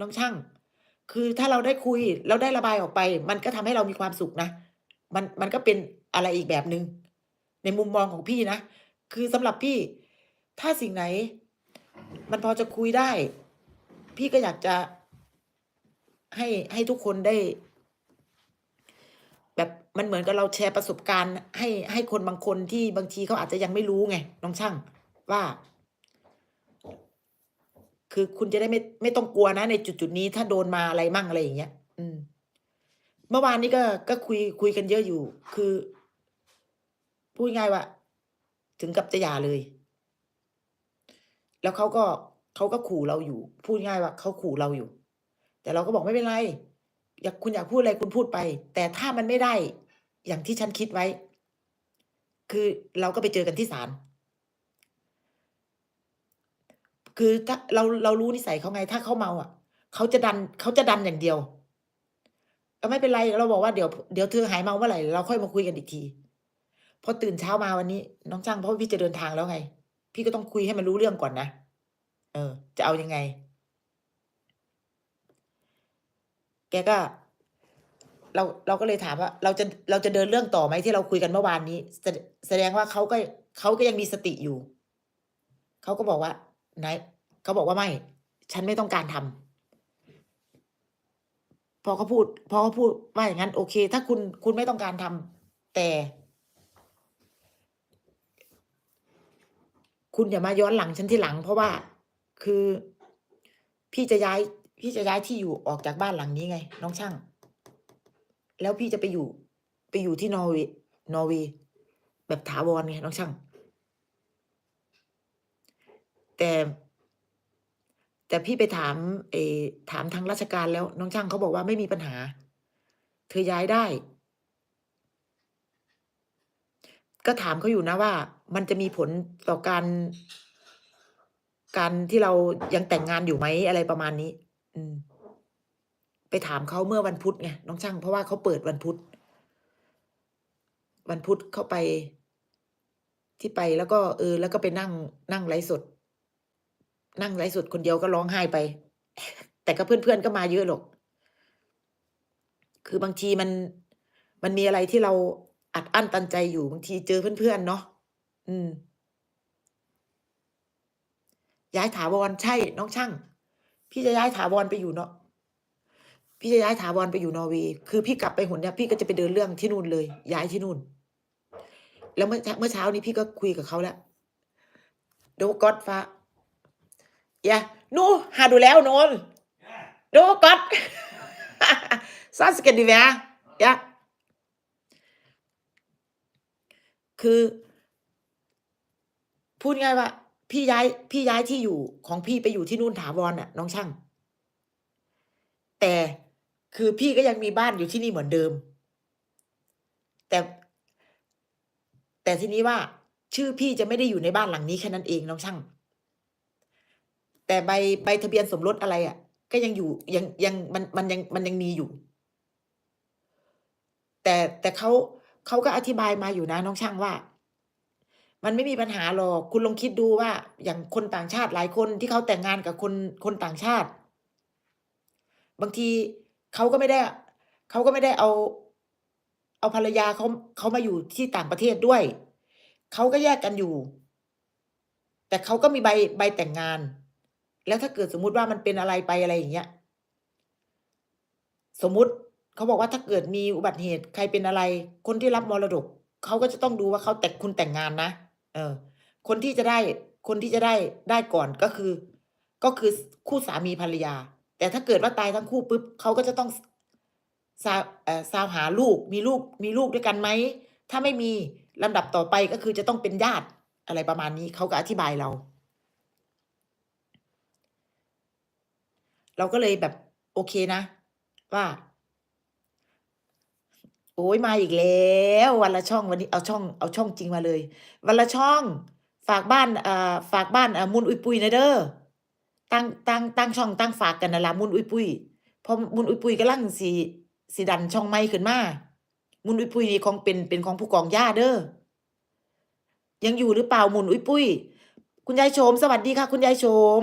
น้องช่าง คือถ้าเราได้คุยแล้วได้ระบายออกไป มันก็ทำให้เรามีความสุขนะ มันมันก็เป็นอะไรอีกแบบหนึ่งในมุมมองของพี่นะ คือสำหรับพี่ ถ้าสิ่งไหน มันพอจะคุยได้ พี่ก็อยากจะให้ให้ทุกคนได้ แบบมันเหมือนกับเราแชร์ประสบการณ์ ให้ให้คนบางคนที่บางทีเขาอาจจะยังไม่รู้ไงน้องช่าง ว่า คือคุณจะได้ไม่ไม่ต้องกลัวนะ ในจุดๆนี้ถ้าโดนมาอะไรมั่งอะไรอย่างเงี้ย อืม เมื่อวานนี้ก็ก็คุยคุยกันเยอะอยู่ คือ พูดง่ายว่า ถึงกับจะหย่าเลย แล้วเขาก็เขาก็ขู่เราอยู่ พูดง่ายว่าเขาขู่เราอยู่ แต่เราก็บอกไม่เป็นไรอยากคุณอยากพูดอะไรคุณพูดไป แต่ถ้ามันไม่ได้ อย่างที่ฉันคิดไว้ คือเราก็ไปเจอกันที่ศาล คือถ้าเราเรารู้นิสัยเขาไง ถ้าเขาเมาอะเขาจะดันเขาจะดันอย่างเดียวก็ไม่เป็นไรเราบอกว่าเดี๋ยวเดี๋ยวเธอหายเมาเมื่อไหร่เราค่อยมาคุยกันอีกทีพอตื่นเช้ามาวันนี้ น้องช่างเพราะพี่จะเดินทางแล้วไง พี่ก็ต้องคุยให้มันรู้เรื่องก่อนนะเออ จะเอายังไง แกก็ เราเราก็เลยถามว่า เราจะเราจะเดินเรื่องต่อไหมที่เราคุยกันเมื่อวานนี้ แสดงว่าเขาก็เขาก็ยังมีสติอยู่เขาก็บอกว่า ไหนเขาบอกว่าไม่ ฉันไม่ต้องการทำพอเขาพูด พอเขาพูดว่าอย่างงั้น โอเค ถ้าคุณคุณไม่ต้องการทำแต่ คุณอย่ามาย้อนหลังฉันที่หลัง เพราะว่าคือ พี่จะย้าย พี่จะย้ายที่อยู่ออกจากบ้านหลังนี้ไง น้องช่าง แล้วพี่จะไปอยู่ ไปอยู่ที่นอร์เวย์นอร์เวย์แบบถาวรไงน้องช่าง แต่แต่พี่ไปถามไอ้ถามทางราชการแล้วน้องช่างเขาบอกว่าไม่มีปัญหา เธอย้ายได้ ก็ถามเขาอยู่นะว่า มันจะมีผลต่อการ การที่เรายังแต่งงานอยู่ไหมอะไรประมาณนี้ อืม ไปถามเขาเมื่อวันพุธไงน้องช่าง เพราะว่าเขาเปิดวันพุธวันพุธเข้าไปที่ไปแล้วก็เออ แล้วก็ไปนั่งนั่งไลฟ์สด นั่งไลฟ์สดคนเดียวก็ร้องไห้ไป แต่ก็เพื่อนๆก็มาเยอะหรอก คือบางทีมันมันมีอะไรที่เราอัดอั้นตันใจอยู่บางทีเจอเพื่อนๆเนาะอืม ย้ายถาวรใช่ น้องช่าง พี่จะย้ายถาวรไปอยู่เนาะพี่จะย้ายถาวรไปอยู่นอร์เวย์คือพี่กลับไปหนเนี้ยพี่ก็จะไปเดินเรื่องที่นู่นเลย ย้ายที่นู่น แล้วเมื่อเมื่อเช้านี้พี่ก็คุยกับเขาแล้ว Du godt far. Ja, nu har du lavet noget. Det var godt. Så skal det være. Ja. คือ พูดง่ายว่า พี่ย้าย พี่ย้ายที่อยู่ของพี่ไปอยู่ที่นู่นถาวรน่ะ น้องช่าง แต่คือพี่ก็ยังมีบ้านอยู่ที่นี่เหมือนเดิม แต่ แต่ทีนี้ว่า ชื่อพี่จะไม่ได้อยู่ในบ้านหลังนี้แค่นั้นเองน้องช่าง แต่ใบใบทะเบียนสมรสอะไรอะก็ยังอยู่ยังยังมันมันยังมันยังมีอยู่ แต่แต่เขาเขาก็อธิบายมาอยู่นะน้องช่างว่า มันไม่มีปัญหาหรอกคุณลองคิดดูว่า อย่างคนต่างชาติหลายคนที่เขาแต่งงานกับคนคนต่างชาติ บางทีเขาก็ไม่ได้เขาก็ไม่ได้เอา เอาภรรยาเขาเขามาอยู่ที่ต่างประเทศด้วยเขาก็แยกกันอยู่ แต่เขาก็มีใบใบแต่งงาน แล้วถ้าเกิดสมมุติว่ามันเป็นอะไรไปอะไรอย่างเงี้ย สมมุติเขาบอกว่าถ้าเกิดมีอุบัติเหตุใครเป็นอะไร คนที่รับมรดกเขาก็จะต้องดูว่าเขาแต่คุณแต่งงานนะเออ คนที่จะได้คนที่จะได้ได้ก่อนก็คือ ก็คือคู่สามีภรรยา แต่ถ้าเกิดว่าตายทั้งคู่ปุ๊บเขาก็จะต้องซาวเออซาวหาลูกมีลูกมีลูกด้วยกันไหมถ้าไม่มีลำดับต่อไปก็คือจะต้องเป็นญาติอะไรประมาณนี้เขาก็อธิบายเรา เราก็เลยแบบโอเคนะ ว่า โอ๊ยมาอีกแล้ววันละช่องวันนี้เอาช่องเอาช่องจริงมาเลย วันละช่อง ฝากบ้านอ่าฝากบ้านอ่ามุนอุยปุยน่อยเด้อตั้งตั้งตั้งช่องตั้งฝากกันนั่นล่ะมุนอุยปุยพราะมุนอุยปุยกำลังสิสิดันช่องใหม่ขึ้นมามุนอุยปุยนี่ของเป็นเป็นของผู้กองย่าเด้อยังอยู่หรือเปล่ามุนอุยปุยคุณยายโฉมสวัสดีค่ะ คุณยายโฉม